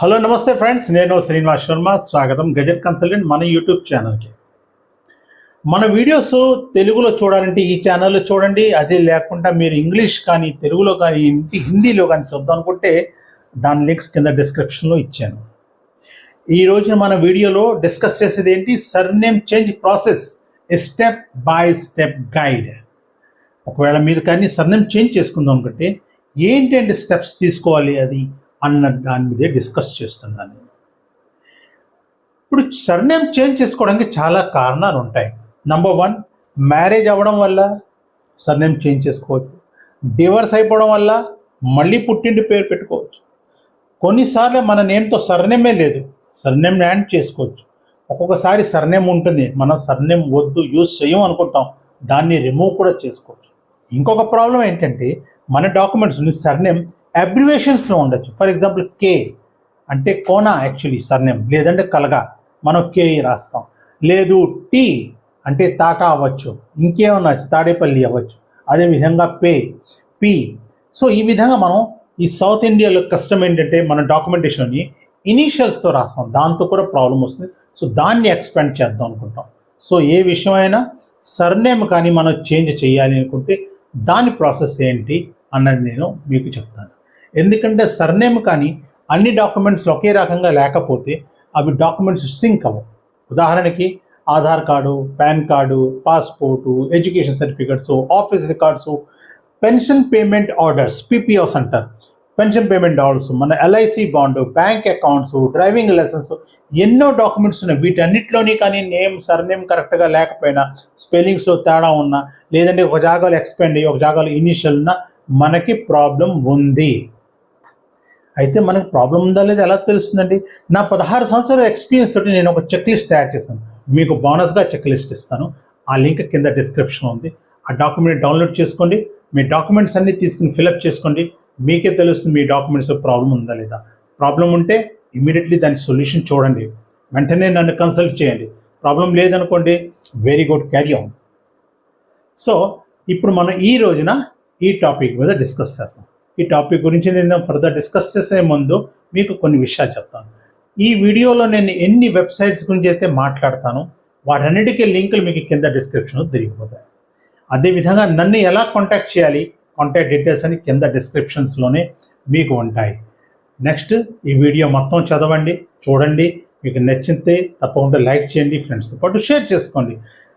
Hello నమస్తే friends. నేను శ్రీనివాస్ శర్మ. స్వాగతం గజెట్ కన్సల్టెంట్ మన యూట్యూబ్ ఛానల్కి. మన వీడియోస్ తెలుగులో చూడాలంటే ఈ ఛానల్లో చూడండి. అదే లేకుండా మీరు ఇంగ్లీష్ కానీ తెలుగులో కానీ హిందీలో కానీ చూద్దాం అనుకుంటే దాని లింక్స్ కింద డిస్క్రిప్షన్లో ఇచ్చాను. ఈ రోజున మన వీడియోలో డిస్కస్ చేసేది ఏంటి? Surname change process step by step guide. ఒకవేళ మీరు కానీ సర్నేమ్ చేంజ్ చేసుకుందాం అనుకుంటే ఏంటంటే స్టెప్స్ తీసుకోవాలి అది? అన్న దాని మీదే డిస్కస్ చేస్తున్నాను. ఇప్పుడు సర్నేమ్ చేంజ్ చేసుకోవడానికి చాలా కారణాలు ఉంటాయి. నంబర్ వన్ మ్యారేజ్ అవ్వడం వల్ల సర్నేమ్ చేంజ్ చేసుకోవచ్చు. డివర్స్ అయిపోవడం వల్ల మళ్ళీ పుట్టింటి పేరు పెట్టుకోవచ్చు. కొన్నిసార్లు మన నేమ్తో సర్నేమే లేదు. సర్నేమ్ యాడ్ చేసుకోవచ్చు. ఒక్కొక్కసారి సర్నేమ్ ఉంటుంది. మనం సర్నేమ్ వద్దు యూజ్ చేయం అనుకుంటాం. దాన్ని రిమూవ్ కూడా చేసుకోవచ్చు. ఇంకొక ప్రాబ్లం ఏంటంటే మన డాక్యుమెంట్స్ సర్నేమ్ అబ్రివేషన్స్లో ఉండొచ్చు. ఫర్ ఎగ్జాంపుల్ కే అంటే కోనా యాక్చువల్లీ సర్నేమ్ లేదంటే కలగా. మనం కే రాస్తాం. లేదు టీ అంటే తాటా అవ్వచ్చు. ఇంకేమన్నా తాడేపల్లి అవ్వచ్చు. అదేవిధంగా పే పి సో ఈ విధంగా మనం ఈ సౌత్ ఇండియాలో కష్టం ఏంటంటే మన డాక్యుమెంటేషన్ని ఇనీషియల్స్తో రాస్తాం. దాంతో కూడా ప్రాబ్లం వస్తుంది. సో దాన్ని ఎక్స్పెండ్ చేద్దాం అనుకుంటాం. సో ఏ విషయమైనా సర్నేమ్ కానీ మనం చేంజ్ చేయాలి అనుకుంటే దాని ప్రాసెస్ ఏంటి అన్నది నేను మీకు చెప్తాను. ఎందుకంటే సర్నేమ్ కానీ అన్ని డాక్యుమెంట్స్ ఒకే రకంగా లేకపోతే అవి డాక్యుమెంట్స్ సింక్ అవ్వవు. ఉదాహరణకి Aadhaar card PAN card passport education certificates office records pension payment orders PPOs అంటారు. పెన్షన్ పేమెంట్ ఆర్డర్స్ మన LIC bond bank accounts driving license ఎన్నో డాక్యుమెంట్స్ ఉన్నాయి. వీటన్నిటిలోని కానీ నేమ్ సర్నేమ్ కరెక్ట్గా లేకపోయినా స్పెల్లింగ్స్లో తేడా ఉన్నా లేదంటే ఒక జాగాలో ఎక్స్పెండ్ అయ్యి ఒక జాగాలో ఇనిషియల్ ఉన్నా మనకి ప్రాబ్లం ఉంది. అయితే మనకు ప్రాబ్లం ఉందా లేదా ఎలా తెలుస్తుందండి? నా పదహారు సంవత్సరాల ఎక్స్పీరియన్స్ తోటి నేను ఒక చెక్ లిస్ట్ తయారు చేస్తాను మీకు బోనస్గా చెక్ లిస్ట్ ఇస్తాను. ఆ లింక్ కింద డిస్క్రిప్షన్ ఉంది. ఆ డాక్యుమెంట్ డౌన్లోడ్ చేసుకోండి. మీ డాక్యుమెంట్స్ అన్నీ తీసుకుని ఫిలప్ చేసుకోండి. మీకే తెలుస్తుంది మీ డాక్యుమెంట్స్ ప్రాబ్లం ఉందా లేదా. ప్రాబ్లం ఉంటే ఇమీడియట్లీ దాని సొల్యూషన్ చూడండి. వెంటనే నన్ను కన్సల్ట్ చేయండి. ప్రాబ్లం లేదనుకోండి very good carry on so ఇప్పుడు మనం ఈ రోజున ఈ టాపిక్ మీద డిస్కస్ చేస్తాం. ఈ టాపిక్ గురించి నేను ఫర్దర్ డిస్కస్ చేసే ముందు మీకు కొన్ని విషయాలు చెప్తాను. ఈ వీడియోలో నేను ఎన్ని వెబ్సైట్స్ గురించి అయితే మాట్లాడతాను వాటన్నిటికీ లింకులు మీకు కింద డిస్క్రిప్షన్లో తిరిగిపోతాయి అదేవిధంగా నన్ను ఎలా కాంటాక్ట్ చేయాలి కాంటాక్ట్ డీటెయిల్స్ అని కింద డిస్క్రిప్షన్స్లోనే మీకు ఉంటాయి. నెక్స్ట్ ఈ వీడియో మొత్తం చదవండి చూడండి. మీకు నచ్చితే తప్పకుండా లైక్ చేయండి ఫ్రెండ్స్తో పాటు షేర్ చేసుకోండి.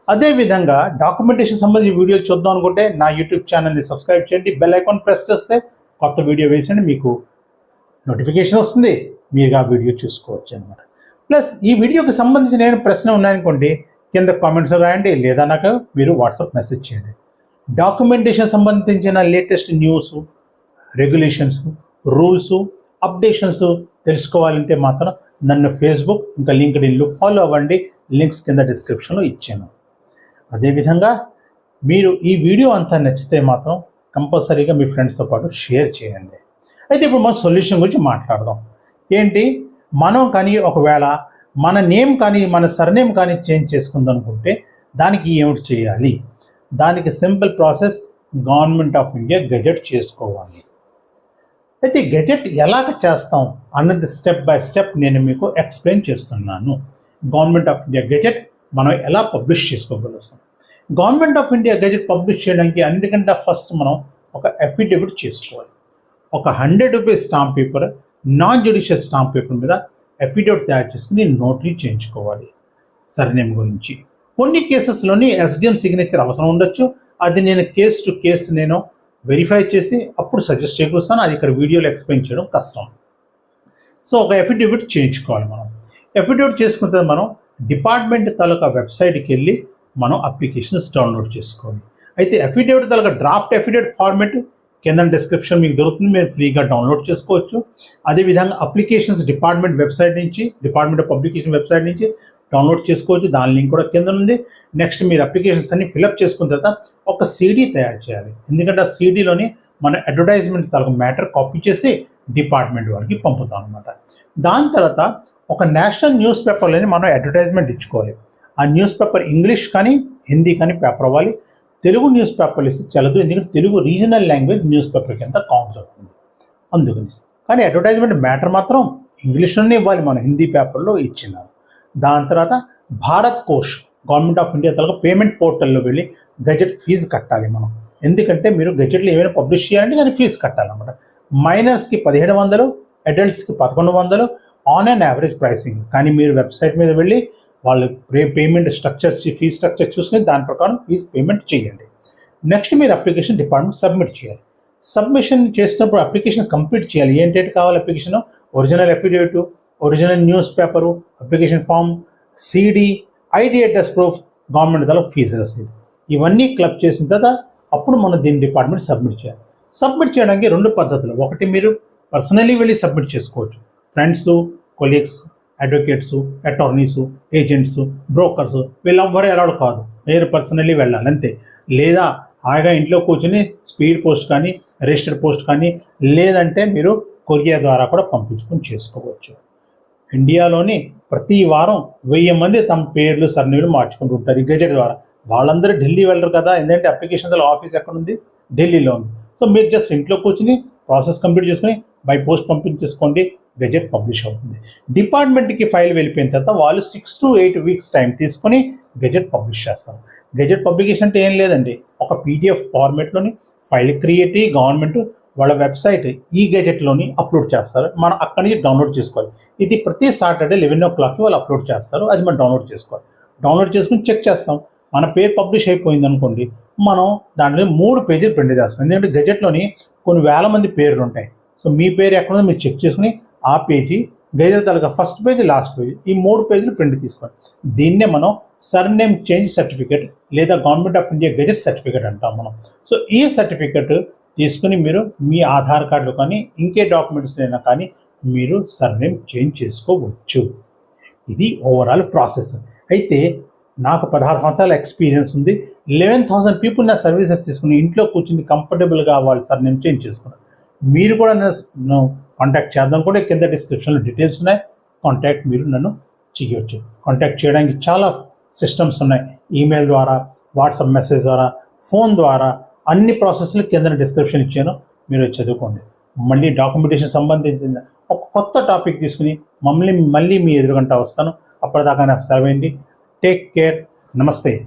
అదేవిధంగా డాక్యుమెంటేషన్ సంబంధించి వీడియోలు చూద్దాం అనుకుంటే నా యూట్యూబ్ ఛానల్ని సబ్స్క్రైబ్ చేయండి బెల్ ఐకాన్ ప్రెస్ చేస్తే కొత్త వీడియో వేసండి మీకు నోటిఫికేషన్ వస్తుంది మీరు ఆ వీడియో చూసుకోవచ్చు అనమాట ప్లస్ ఈ వీడియోకి సంబంధించిన నేను ప్రశ్న ఉన్నాయనుకోండి కింద కామెంట్స్ రాయండి లేదా నాకు మీరు వాట్సాప్ మెసేజ్ చేయండి. డాక్యుమెంటేషన్ సంబంధించిన latest news regulations rules updations తెలుసుకోవాలంటే మాత్రం నన్ను ఫేస్బుక్ ఇంకా లింక్డ్ ఇన్లు ఫాలో అవ్వండి. లింక్స్ కింద డిస్క్రిప్షన్లో ఇచ్చాను. అదేవిధంగా మీరు ఈ వీడియో అంతా నచ్చితే మాత్రం కంపల్సరీగా మీ ఫ్రెండ్స్తో పాటు షేర్ చేయండి. అయితే ఇప్పుడు మనం సొల్యూషన్ గురించి మాట్లాడదాం. ఏంటి? మనం కానీ ఒకవేళ మన నేమ్ కానీ మన సర్నేమ్ కానీ చేంజ్ చేసుకుందాం అనుకుంటే దానికి ఏమిటి చేయాలి? దానికి simple process government of India gazette చేసుకోవాలి. అయితే గెజెట్ ఎలాగ చేస్తాం అన్నది స్టెప్ బై స్టెప్ నేను మీకు ఎక్స్ప్లెయిన్ చేస్తున్నాను. గవర్నమెంట్ ఆఫ్ ఇండియా గెజెట్ మనం ఎలా పబ్లిష్ చేసుకోగలుగుతాం? Government of India gazette publish చేయడానికి అన్నిటికంటే ఫస్ట్ మనం ఒక అఫిడవిట్ చేసుకోవాలి. ఒక hundred rupees stamp paper non judicial stamp paper మీద అఫిడవిట్ తయారు చేసుకుని నోటరీ చేయించుకోవాలి. సర్నేమ్ గురించి. కొన్ని కేసెస్లోని ఎస్డిఎం సిగ్నేచర్ అవసరం ఉండొచ్చు. అది నేను కేస్ టు కేస్ నేను వెరిఫై చేసి అప్పుడు సజెస్ట్ చేయగలుగుతాను అది ఇక్కడ వీడియోలో ఎక్స్ప్లెయిన్ చేయడం కష్టం. సో ఒక అఫిడవిట్ చేయించుకోవాలి మనం. అఫిడవిట్ చేసుకుంటే మనం డిపార్ట్మెంట్ తాలూకా వెబ్సైట్కి వెళ్ళి మనం అప్లికేషన్స్ డౌన్లోడ్ చేసుకోవాలి. అయితే అఫిడేవిట్ తలగా డ్రాఫ్ట్ అఫిడేవిట్ ఫార్మెట్ కింద డిస్క్రిప్షన్ మీకు దొరుకుతుంది. మీరు ఫ్రీగా డౌన్లోడ్ చేసుకోవచ్చు. అదేవిధంగా అప్లికేషన్స్ డిపార్ట్మెంట్ వెబ్సైట్ నుంచి డిపార్ట్మెంట్ ఆఫ్ పబ్లికేషన్ వెబ్సైట్ నుంచి డౌన్లోడ్ చేసుకోవచ్చు. దాని లింక్ కూడా కింద ఉంది. నెక్స్ట్ మీరు అప్లికేషన్స్ అన్ని ఫిలప్ చేసుకున్న తర్వాత ఒక సీడీ తయారు చేయాలి. ఎందుకంటే ఆ సీడీలోని మన అడ్వర్టైజ్మెంట్ తలకు మ్యాటర్ కాపీ చేసి డిపార్ట్మెంట్ వారికి పంపుతాం అనమాట దాని తర్వాత ఒక నేషనల్ న్యూస్ పేపర్లోని మనం అడ్వర్టైజ్మెంట్ ఇచ్చుకోవాలి. ఆ న్యూస్ పేపర్ ఇంగ్లీష్ కానీ హిందీ కానీ పేపర్ అవ్వాలి. తెలుగు న్యూస్ పేపర్లు ఇస్తే చల్లదు. ఎందుకంటే Telugu regional language news paper కింద కౌంట్ అవుతుంది. అందుకని కానీ అడ్వర్టైజ్మెంట్ మ్యాటర్ మాత్రం ఇంగ్లీష్లోనే ఇవ్వాలి మనం. హిందీ పేపర్లో ఇచ్చినారు దాని తర్వాత Bharat Kosh government of India తరగా payment పోర్టల్లో వెళ్ళి గజెట్ ఫీజు కట్టాలి మనం. ఎందుకంటే మీరు గజెట్లు ఏమైనా పబ్లిష్ చేయాలంటే దాని ఫీజు కట్టాలన్నమాట. మైనర్స్కి పదిహేడు వందలు అడల్ట్స్కి పదకొండు వందలు ఆన్ అండ్ యావరేజ్ ప్రైసింగ్ కానీ మీరు వెబ్సైట్ మీద వెళ్ళి వాళ్ళు pay payment structure fee structure చూసుకుని దాని ప్రకారం ఫీజ్ పేమెంట్ చేయండి. నెక్స్ట్ మీరు అప్లికేషన్ డిపార్ట్మెంట్ సబ్మిట్ చేయాలి. సబ్మిషన్ చేసినప్పుడు అప్లికేషన్ కంప్లీట్ చేయాలి. ఏంటంటే కావాలి application? Original affidavit original news paper application form CD ID address proof government ద్వారా ఫీజు రసీదు ఇవన్నీ క్లబ్ చేసిన తర్వాత అప్పుడు మనం దీని డిపార్ట్మెంట్ సబ్మిట్ చేయాలి. సబ్మిట్ చేయడానికి రెండు పద్ధతులు. ఒకటి మీరు పర్సనలీ వెళ్ళి సబ్మిట్ చేసుకోవచ్చు. Friends colleagues advocates attorneys agents brokers వీళ్ళెవ్వరూ ఎలాడు కాదు. మీరు పర్సనల్లీ వెళ్ళాలి అంతే. లేదా హాయిగా ఇంట్లో కూర్చొని స్పీడ్ పోస్ట్ కానీ రిజిస్టర్డ్ పోస్ట్ కానీ లేదంటే మీరు కొరియర్ ద్వారా కూడా పంపించుకొని చేసుకోవచ్చు. ఇండియాలోని ప్రతి వారం వెయ్యి మంది తమ పేర్లు సర్నేలు మార్చుకుంటూ ఉంటారు ఈ గెజెట్ ద్వారా. వాళ్ళందరూ ఢిల్లీ వెళ్ళరు కదా ఎందుకంటే అప్లికేషన్ ఆఫీస్ ఎక్కడ ఉంది ఢిల్లీలో ఉంది సో మీరు జస్ట్ ఇంట్లో కూర్చుని ప్రాసెస్ కంప్లీట్ చేసుకుని బై పోస్ట్ పంపించేసుకోండి. గెజెట్ పబ్లిష్ అవుతుంది. డిపార్ట్మెంట్కి ఫైల్ వెళ్ళిపోయిన తర్వాత వాళ్ళు six to eight weeks time తీసుకొని గెజెట్ పబ్లిష్ చేస్తారు. గెజెట్ పబ్లికేషన్ అంటే ఏం లేదండి. ఒక పీడిఎఫ్ ఫార్మేట్లోని ఫైల్ క్రియేట్ గవర్నమెంట్ వాళ్ళ వెబ్సైట్ ఈ గెజెట్లోని అప్లోడ్ చేస్తారు. మనం అక్కడి నుంచి డౌన్లోడ్ చేసుకోవాలి. ఇది ప్రతి సాటర్డే లెవెన్ ఓ క్లాక్కి వాళ్ళు అప్లోడ్ చేస్తారు. అది మనం డౌన్లోడ్ చేసుకోవాలి. డౌన్లోడ్ చేసుకుని చెక్ చేస్తాం. మన పేరు పబ్లిష్ అయిపోయింది అనుకోండి మనం దాంట్లో మూడు పేజీలు ప్రింట్ చేస్తాం. ఎందుకంటే గెజెట్లోని కొన్ని వేల మంది పేర్లు ఉంటాయి. సో మీ పేరు ఎక్కడుందో మీరు చెక్ చేసుకుని ఆ పేజీ గైజర్ తాలూకా ఫస్ట్ పేజీ లాస్ట్ పేజీ ఈ మూడు పేజీలు ప్రింట్ తీసుకోండి. దీన్నే మనం సర్నేమ్ చేంజ్ సర్టిఫికేట్ లేదా government of India gazette certificate అంటాం మనం. సో ఈ సర్టిఫికేట్ తీసుకుని మీరు మీ ఆధార్ కార్డులో కానీ ఇంకే డాక్యుమెంట్స్ అయినా కానీ మీరు సర్నేమ్ చేంజ్ చేసుకోవచ్చు. ఇది ఓవరాల్ ప్రాసెస్ అయితే నాకు పదహారు సంవత్సరాల ఎక్స్పీరియన్స్ ఉంది. లెవెన్ థౌసండ్ పీపుల్ నా సర్వీసెస్ తీసుకుని ఇంట్లో కూర్చుని కంఫర్టబుల్గా వాళ్ళు సర్నేమ్ చేంజ్ చేసుకున్నారు. మీరు కూడా కాంటాక్ట్ చేద్దాం కూడా. కింద డిస్క్రిప్షన్లో డీటెయిల్స్ ఉన్నాయి. కాంటాక్ట్ మీరు నన్ను చేయొచ్చు. కాంటాక్ట్ చేయడానికి చాలా సిస్టమ్స్ ఉన్నాయి. ఈమెయిల్ ద్వారా వాట్సాప్ మెసేజ్ ద్వారా ఫోన్ ద్వారా అన్ని ప్రాసెస్లు కింద డిస్క్రిప్షన్ ఇచ్చాను. మీరు చదువుకోండి. మళ్ళీ డాక్యుమెంటేషన్ సంబంధించిన ఒక కొత్త టాపిక్ తీసుకుని మమ్మల్ని మళ్ళీ మీ ఎదురుగంట వస్తాను. అప్పటిదాకా నాకు సెలవేయండి టేక్ కేర్ నమస్తే.